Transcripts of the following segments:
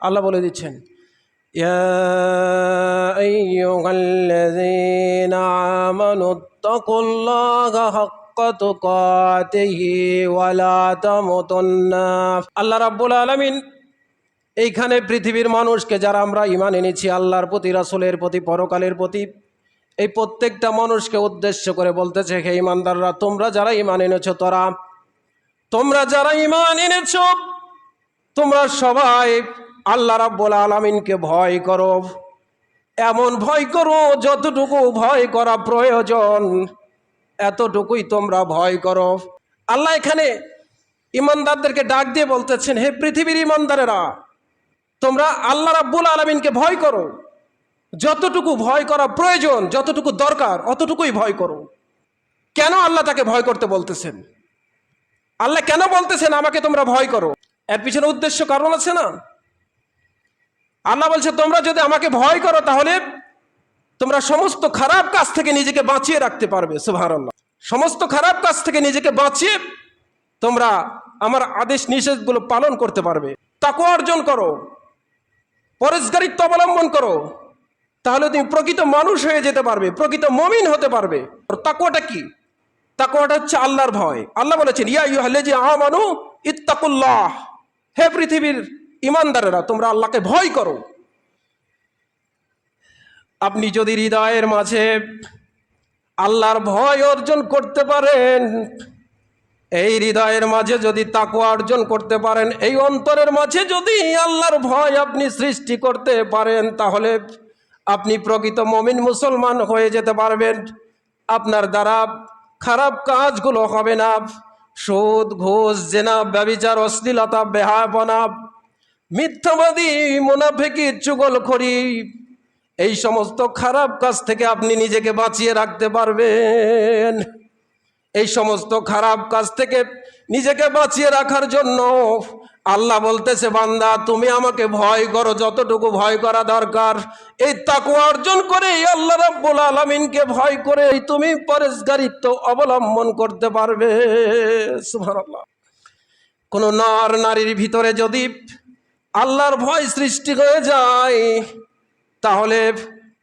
আল্লাহ বলে দিচ্ছেন আল্লাহ রাব্বুল আলমিন এইখানে পৃথিবীর মানুষকে যারা আমরা ইমান এনেছি, আল্লাহর প্রতি, রাসুলের প্রতি, পরকালের প্রতি, এই প্রত্যেকটা মানুষকে উদ্দেশ্য করে বলতেছে, হে ইমানদাররা তোমরা যারা ইমান এনেছ, তোরা, তোমরা যারা ইমান এনেছ, তোমরা সবাই আল্লাহ রাব্বুল আলামিনকে ভয় করো। এমন ভয় করো যতটুকু ভয় করা প্রয়োজন, এতটুকুই তোমরা ভয় করো। আল্লাহ এখানে ইমানদারদেরকে ডাক দিয়ে বলতেছেন, হে পৃথিবীর ইমানদারেরা, তোমরা আল্লাহ রাব্বুল আলামিনকে ভয় করো। যতটুকু ভয় করা প্রয়োজন, যতটুকু দরকার, অতটুকুই ভয় করো। কেন আল্লাহ তাকে ভয় করতে বলতেছেন? আল্লাহ কেন বলতেছেন আমাকে তোমরা ভয় করো? এর পিছনে উদ্দেশ্য কারণ আছে না? আল্লাহ বলছে, তোমরা যদি আমাকে ভয় করো, তাহলে তোমরা সমস্ত খারাপ কাজ থেকে নিজেকে বাঁচিয়ে রাখতে পারবে। সুবহানাল্লাহ। সমস্ত খারাপ কাজ থেকে নিজেকে বাঁচিয়ে তোমরা আমার আদেশ, নিষেধগুলো পালন করতে পারবে। তাকে অর্জন করো, পরেশগারিত্ব অবলম্বন করো, তাহলে তুমি প্রকৃত মানুষ হয়ে যেতে পারবে, প্রকৃত মমিন হতে পারবে। তাকুয়াটা কি? তাকুয়াটা হচ্ছে আল্লাহর ভয়। আল্লাহ বলেছেন, ইয়া ইউ হাল্লে যে আমানু ইত্তাকুল্লাহ। হে পৃথিবীর ইমানদারেরা, তোমরা আল্লাহকে ভয় করো। আপনি যদি হৃদয়ের মাঝে আল্লাহর ভয় অর্জন করতে পারেন, এই হৃদয়ের মাঝে যদি তাকুয়া অর্জন করতে পারেন, এই অন্তরের মাঝে যদি আল্লাহর ভয় আপনি সৃষ্টি করতে পারেন, তাহলে আপনি প্রকৃত মমিন মুসলমান হয়ে যেতে পারবেন। আপনার দ্বারা খারাপ কাজগুলো হবে না। সুদ, ঘুষ, জেনা, ব্যবিচার, অশ্লীলতা বেহাপনা মিথ্যাবাদী, মুনাফেকি, চুগলখড়ি, এই সমস্ত খারাপ কাজ থেকে আপনি নিজেকে বাঁচিয়ে রাখতে পারবেন। এই সমস্ত খারাপ কাজ থেকে নিজেকে বাঁচিয়ে রাখার জন্য আল্লাহ বলতেছে, বান্দা, তুমি আমাকে ভয় করো, যতটুকু ভয় করা দরকার। এই তাকুয়া অর্জন করে আল্লাহ রাব্বুল আলামিনকে ভয় করে তুমি পরেশগারিত্ব অবলম্বন করতে পারবে। কোনো নর নারীর ভিতরে যদি আল্লাহর ভয় সৃষ্টি হয়ে যায়, তাহলে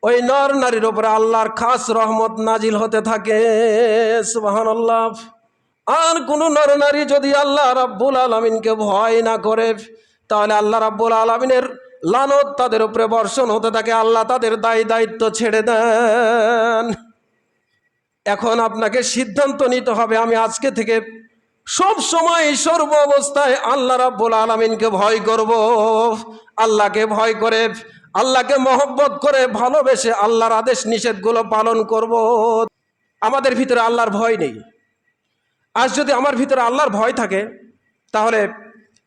ওই নর নারীর ওপরে আল্লাহর খাস রহমত নাজিল হতে থাকে। সুবহানাল্লাহ। আর কোনো নর নারী যদি আল্লাহ রাব্বুল আলমিনকে ভয় না করে, তাহলে আল্লাহ রাব্বুল আলমিনের লানত তাদের উপরে বর্ষণ হতে থাকে, আল্লাহ তাদের দায় দায়িত্ব ছেড়ে দেন। এখন আপনাকে সিদ্ধান্ত নিতে হবে, আমি আজকে থেকে সব সময় সর্ব অবস্থায় আল্লাহ রাব্বুল আলমিনকে ভয় করব। আল্লাহকে ভয় করে, আল্লাহকে মহব্বত করে ভালোবেসে আল্লাহর আদেশ নিষেধগুলো পালন করব। আমাদের ভিতরে আল্লাহর ভয় নেই। আজ যদি আমার ভিতরে আল্লাহর ভয় থাকে, তাহলে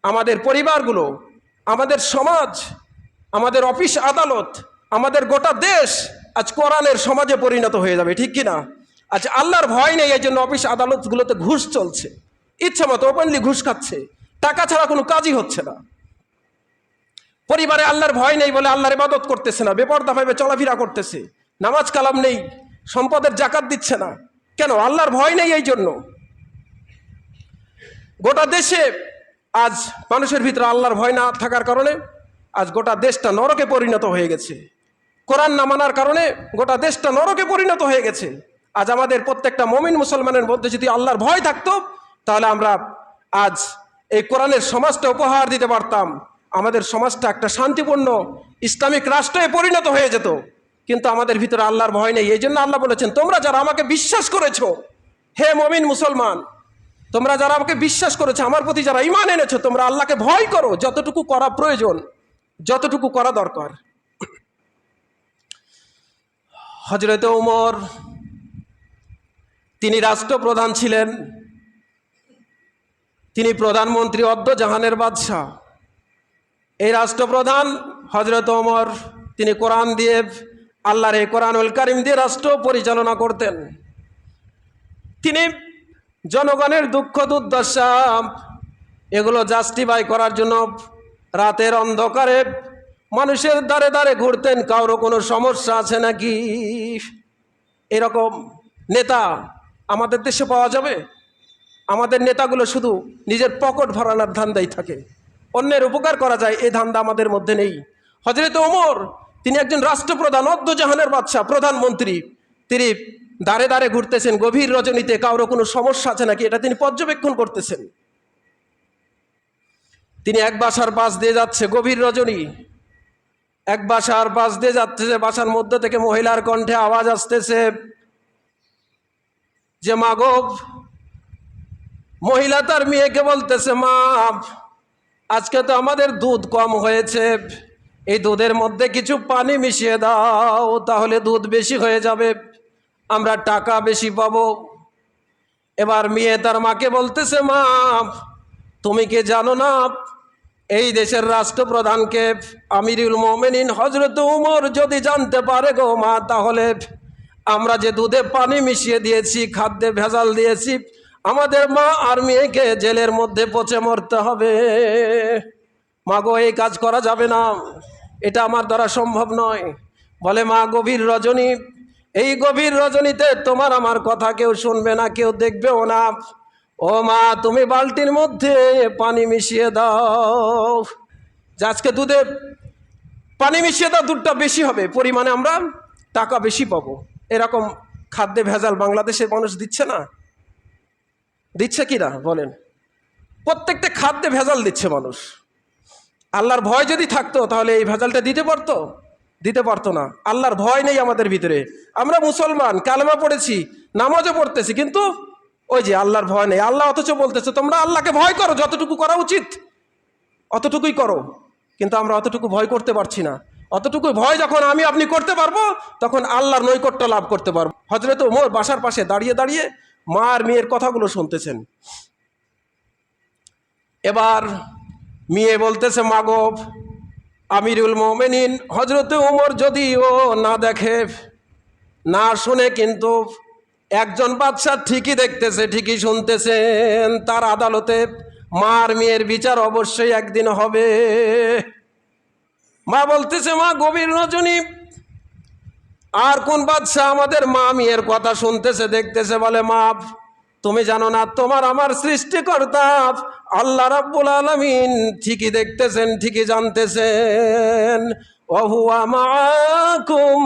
আমাদের পরিবারগুলো, আমাদের সমাজ, আমাদের অফিস আদালত, আমাদের গোটা দেশ আজ কোরআনের সমাজে পরিণত হয়ে যাবে, ঠিক কিনা? আজ আল্লাহর ভয় নেই, এই জন্য অফিস আদালতগুলোতে ঘুষ চলছে। ইচ্ছা মতো ওপেনলি ঘুষ খাচ্ছে। টাকা ছাড়া কোনো কাজই হচ্ছে না। পরিবারে আল্লাহর ভয় নেই বলে আল্লাহর ইবাদত করতেছে না বেপরদাভাবে চলাফেরা করতেছে। নামাজ কালাম নেই, সম্পদের জাকাত দিচ্ছে না। কেন? আল্লাহর ভয় নেই এই জন্য। গোটা দেশে আজ মানুষের ভিতরে আল্লাহর ভয় না থাকার কারণে আজ গোটা দেশটা নরকে পরিণত হয়ে গেছে। কোরআন না মানার কারণে গোটা দেশটা নরকে পরিণত হয়ে গেছে। আজ আমাদের প্রত্যেকটা মমিন মুসলমানের মধ্যে যদি আল্লাহর ভয় থাকতো তাহলে আমরা আজ এই কোরআনের সমাজটা উপহার দিতে পারতাম। আমাদের সমাজটা একটা শান্তিপূর্ণ ইসলামিক রাষ্ট্রে পরিণত হয়ে যেত। কিন্তু আমাদের ভিতরে আল্লাহর ভয় নেই। এই জন্য আল্লাহ বলেছেন, তোমরা যারা আমাকে বিশ্বাস করেছ, হে মমিন মুসলমান, তোমরা যারা আমাকে বিশ্বাস করেছ, আমার প্রতি যারা ইমান এনেছো, তোমরা আল্লাহকে ভয় করো, যতটুকু করা প্রয়োজন, যতটুকু করা দরকার। হজরত উমর, তিনি রাষ্ট্রপ্রধান ছিলেন। তিনি প্রধানমন্ত্রী অদ্য জাহানের বাদশাহ। এই রাষ্ট্রপ্রধান হজরত ওমর, তিনি কোরআন দিয়ে, আল্লাহর এই কোরআনুল কারিম দিয়ে রাষ্ট্র পরিচালনা করতেন। তিনি জনগণের দুঃখ দুর্দশা, এগুলো জাস্টিফাই করার জন্য রাতের অন্ধকারে মানুষের দ্বারে দ্বারে ঘুরতেন, কারও কোনো সমস্যা আছে নাকি? এরকম নেতা আমাদের দেশে পাওয়া যাবে? আমাদের নেতাগুলো শুধু নিজের পকেট ভরানোর ধান্দাই থাকে। অন্যের উপকার করা যায় এই ধান্দা আমাদের মধ্যে নেই। হজরত ওমর, তিনি একজন রাষ্ট্রপ্রধান অদ্দজাহানের বাদশাহ, প্রধানমন্ত্রী। তিনি দাঁড়ে দাঁড়ে ঘুরতেছেন, গভীর রজনীতে, কারও কোনো সমস্যা আছে নাকি? এটা তিনি পর্যবেক্ষণ করতেছেন। তিনি এক বাসার বাস দিয়ে যাচ্ছে, গভীর রজনী। এক বাসার পাশ দিয়ে যাচ্ছে, বাসার মধ্যে থেকে মহিলার কণ্ঠে আওয়াজ আসতেছে যে মাগব মহিলা তার মেয়েকে বলতেছে, মা, আজকে তো আমাদের দুধ কম হয়েছে। এই দুধের মধ্যে কিছু পানি মিশিয়ে দাও, তাহলে দুধ বেশি হয়ে যাবে। আমরা টাকা বেশি পাবো। এবার মেয়ে তার মাকে বলতেছে, মা, তুমি কি জানো না, এই দেশের রাষ্ট্রপ্রধানকে আমিরুল মোমেনিন হজরত উমর যদি জানতে পারে গো মা, তাহলে আমরা যে দুধে পানি মিশিয়ে দিয়েছি, খাদ্যে ভেজাল দিয়েছি আমাদের মা আর মেয়েকে জেলের মধ্যে পচে মরতে হবে। মা গো এই কাজ করা যাবে না। এটা আমার দ্বারা সম্ভব নয়। বলে, মা, গভীর রজনী। এই গভীর রজনীতে তোমার আমার কথা কেউ শুনবে না, কেউ দেখবেও না। ও মা, তুমি বালতির মধ্যে পানি মিশিয়ে দাও। আজকে দুধে পানি মিশিয়ে দাও, দুধটা বেশি হবে, পরিমাণে আমরা টাকা বেশি পাবো। এরকম খাদ্যে ভেজাল বাংলাদেশের মানুষ দিচ্ছে না। দিচ্ছে কি না বলেন। প্রত্যেকটা খাদ্যে ভেজাল দিচ্ছে মানুষ। আল্লাহর ভয় যদি থাকতো, তাহলে এই ভেজালটা দিতে পারতো? দিতে পারতো না। আল্লাহর ভয় নেই আমাদের ভিতরে। আমরা মুসলমান, কালেমা পড়েছি, নামাজও পড়তেছি, কিন্তু ওই যে আল্লাহর ভয় নেই। আল্লাহ অথচ বলতেছে, তোমরা আল্লাহকে ভয় করো, যতটুকু করা উচিত, অতটুকুই করো। কিন্তু আমরা অতটুকু ভয় করতে পারছি না। অতটুকু ভয় যখন আমি, আপনি করতে পারব, তখন আল্লাহর নৈকট্য লাভ করতে পারব। হজরত মোর বাসার পাশে দাঁড়িয়ে দাঁড়িয়ে মা আর মেয়ের কথাগুলো শুনতেছেন। এবার মেয়ে বলতেছে মাগব আমিরুল মোমেনিন হজরতে উমর যদি ও না দেখে, না শুনে কিন্তু একজন বাচ্চা ঠিকই দেখতেছে, ঠিকই শুনতেছেন। তার আদালতে মার মেয়ের বিচার অবশ্যই একদিন হবে। মা বলতেছে, মা, গভীর রজনী আর কোন বাদশাহ আমাদের মা মেয়ের কথা শুনতেছে, দেখতেছে, বলে, মা, তুমি জানো না, তোমার আমার সৃষ্টিকর্তা আল্লাহ রাব্বুল আলামিন ঠিকই দেখতেছেন, ঠিকই জানতেছেন। ওহুয়া মাকুম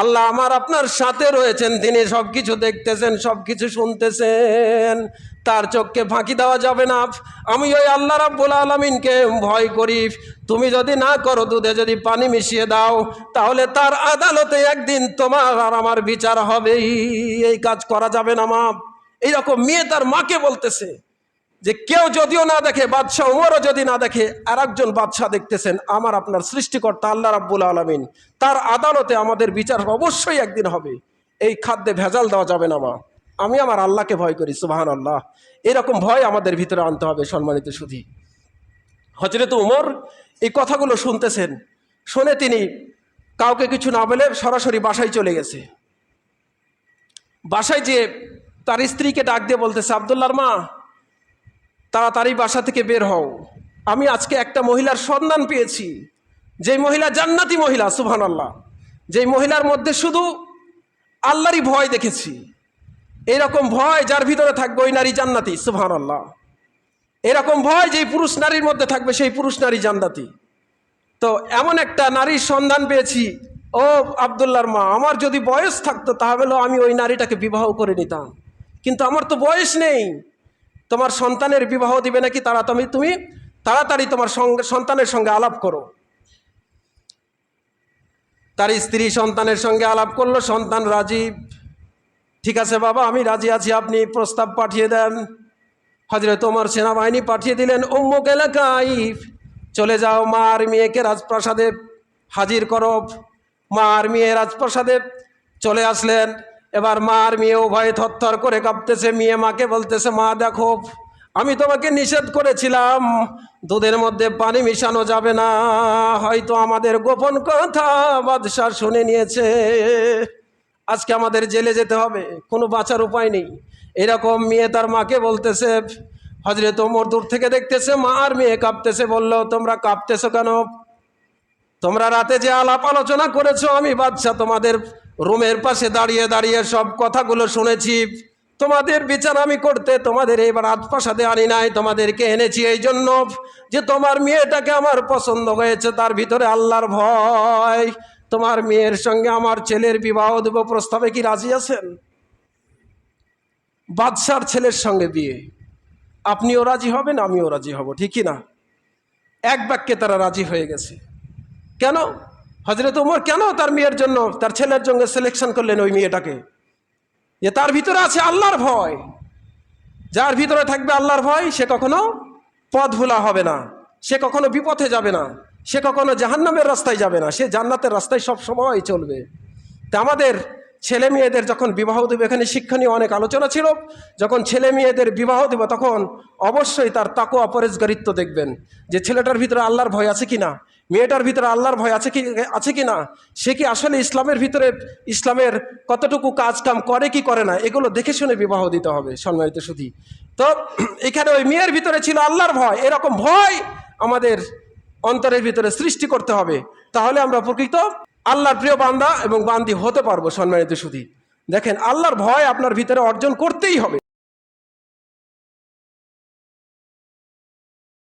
আল্লাহ আমার আপনার সাথে রয়েছেন, তিনি সব কিছু দেখতেছেন সব কিছু শুনতেছেন। তার চোখকে ফাঁকি দেওয়া যাবে না। আমি ওই আল্লাহ রাব্বুল আলমিনকে ভয় করি। তুমি যদি না করো, দুধে যদি পানি মিশিয়ে দাও, তাহলে তার আদালতে একদিন তোমার আর আমার বিচার হবেই। এই কাজ করা যাবে না মা। এইরকম মেয়ে তার মাকে বলতেছে যে, কেউ যদিও না দেখে, বাদশাহ উমরও যদি না দেখে আর একজন বাদশাহ দেখতেছেন, আমার আপনার সৃষ্টিকর্তা আল্লাহ রাব্বুল আলমিন। তার আদালতে আমাদের বিচার অবশ্যই একদিন হবে। এই খাদ্যে ভেজাল দেওয়া যাবে না মা। আমি আমার আল্লাহকে ভয় করি সুবাহান আল্লাহ এরকম ভয় আমাদের ভিতরে আনতে হবে সম্মানিত সুধী। হজরত উমর এই কথাগুলো শুনতেছেন, শুনে তিনি কাউকে কিছু না বলে সরাসরি বাসায় চলে গেছে। বাসায় যে তার স্ত্রীকে ডাক দিয়ে বলতেছে আবদুল্লার মা, তাড়াতাড়ি বাসা থেকে বের হও। আমি আজকে একটা মহিলার সন্ধান পেয়েছি। যেই মহিলা জান্নাতি মহিলা সুবহান আল্লাহ যেই মহিলার মধ্যে শুধু আল্লাহরই ভয় দেখেছি। এরকম ভয় যার ভিতরে থাকবে ওই নারী জান্নাতি সুবহান আল্লাহ এরকম ভয় যেই পুরুষ নারীর মধ্যে থাকবে সেই পুরুষ নারী জান্নাতি। তো এমন একটা নারীর সন্ধান পেয়েছি, ও আবদুল্লার মা, আমার যদি বয়স থাকতো তাহলে আমি ওই নারীটাকে বিবাহ করে নিতাম। কিন্তু আমার তো বয়স নেই। তোমার সন্তানের বিবাহ দিবে নাকি তারা তুমি তুমি তাড়াতাড়ি তোমার সঙ্গে, সন্তানের সঙ্গে আলাপ করো। তার স্ত্রী সন্তানের সঙ্গে আলাপ করল, সন্তান রাজি ঠিক আছে বাবা, আমি রাজি আছি, আপনি প্রস্তাব পাঠিয়ে দেন। হজরত তোমার সেনাবাহিনী পাঠিয়ে দিলেন অমুক এলাকায় চলে যাও, মা আর মেয়েকে রাজপ্রাসাদে হাজির করো। মা আর মেয়ে রাজপ্রাসাদে চলে আসলেন। এবার মা আর মেয়ে উভয়ে থরথর করে কাঁপতেছে, মেয়ে মাকে বলতেছে, মা, দেখো, আমি তোমাকে নিষেধ করেছিলাম, দুধের মধ্যে পানি মিশানো যাবে না, হয়তো আমাদের গোপন কথা বাদশাহ শুনে নিয়েছে। আজকে আমাদের জেলে যেতে হবে, কোনো বাঁচার উপায় নেই। এরকম মেয়ে তার মাকে বলতেছে হজরত ওমর দূর থেকে দেখতেছে, মা আর মেয়ে কাঁপতেছে। বলল, তোমরা কাঁপতেছো কেন? তোমরা রাতে যে আলাপ আলোচনা করেছ, আমি বাচ্চা তোমাদের রুমের পাশে দাঁড়িয়ে দাঁড়িয়ে সব কথাগুলো শুনেছি। তোমাদের বিচার আমি করতে তোমাদের এবার রাজপ্রাসাদে আনি নাই, তোমাদেরকে এনেছি এই জন্য যে তোমার মেয়েটাকে আমার পছন্দ হয়েছে, তার ভিতরে আল্লাহর ভয়। তোমার মেয়ের সঙ্গে আমার ছেলের বিবাহ দেব, প্রস্তাবে কি রাজি আছেন? বাদশার ছেলের সঙ্গে বিয়ে। আপনিও রাজি হবেন, আমিও রাজি হব ঠিকই না? এক বাক্যে তারা রাজি হয়ে গেছে। কেন? হজরত উমর কেন তার মেয়ের জন্য, তার ছেলের জন্য সিলেকশন করলেন ওই মেয়েটাকে? যে তার ভিতরে আছে আল্লাহর ভয়। যার ভিতরে থাকবে আল্লাহর ভয়, সে কখনো পথ ভোলা হবে না। সে কখনো বিপথে যাবে না। সে কখনো জাহান্নামের রাস্তায় যাবে না। সে জান্নাতের রাস্তায় সব সময় চলবে। তা আমাদের ছেলে মেয়েদের যখন বিবাহ দেবে এখানে শিক্ষণীয় অনেক আলোচনা ছিল। যখন ছেলে মেয়েদের বিবাহ দেব তখন অবশ্যই তার তাকো অপরেজগারিত্ব দেখবেন। যে ছেলেটার ভিতরে আল্লাহর ভয় আছে কি না মেয়েটার ভিতরে আল্লাহর ভয় আছে কি আছে কি না সে কি আসলে ইসলামের ভিতরে ইসলামের কতটুকু কাজ কাম করে কি করে না, এগুলো দেখে শুনে বিবাহ দিতে হবে সম্মানিত সুধী। তো এখানে ওই মেয়ের ভিতরে ছিল আল্লাহর ভয়। এরকম ভয় আমাদের অন্তরের ভিতরে সৃষ্টি করতে হবে, তাহলে আমরা প্রকৃত আল্লাহর প্রিয় বান্দা এবং বান্দি হতে পারব সম্মানিত সুধী। দেখেন, আল্লাহর ভয় আপনার ভিতরে অর্জন করতেই হবে।